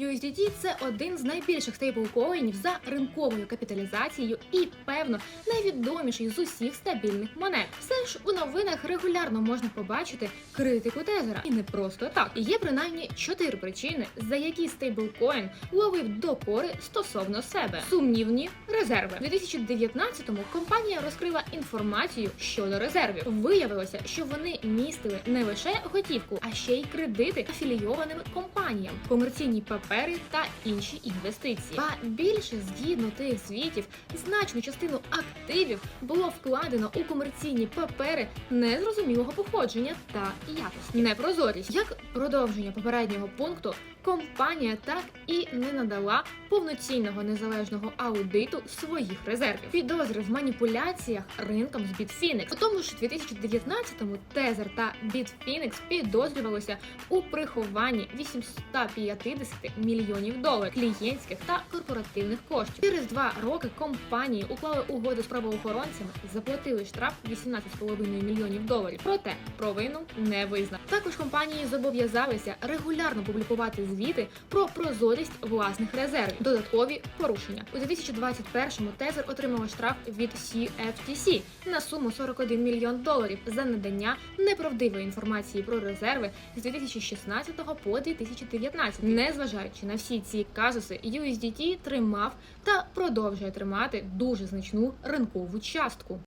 USDT – це один з найбільших стейблкоїнів за ринковою капіталізацією і, певно, найвідоміший з усіх стабільних монет. Все ж у новинах регулярно можна побачити критику тезера, і не просто так. І Є принаймні чотири причини, за які стейблкоін ловив докори стосовно себе. Сумнівні резерви. У 2019-му компанія розкрила інформацію щодо резервів. Виявилося, що вони містили не лише готівку, а ще й кредити афілійованим компаніям, комерційні папери та інші інвестиції. Ба більше згідно тих звітів, значну частину активів було вкладено у комерційні папери незрозумілого походження та якості. Непрозорість як продовження попереднього пункту. Компанія так і не надала повноцінного незалежного аудиту своїх резервів. Підозри в маніпуляціях ринком з Bitfinex. У тому ж 2019-му Тезер та Bitfinex підозрювалися у прихованні 850 мільйонів доларів клієнтських та корпоративних коштів. Через два роки компанії уклали угоду з правоохоронцями, заплатили штраф 18,5 мільйонів доларів. Проте провину не визнав. Також компанії зобов'язалися регулярно публікувати звіти про прозорість власних резервів. Додаткові порушення у 2021-му Тезер отримала штраф від CFTC на суму 41 мільйон доларів за надання неправдивої інформації про резерви з 2016 по 2019. Незважаючи на всі ці казуси, USDT тримав та продовжує тримати дуже значну ринкову частку.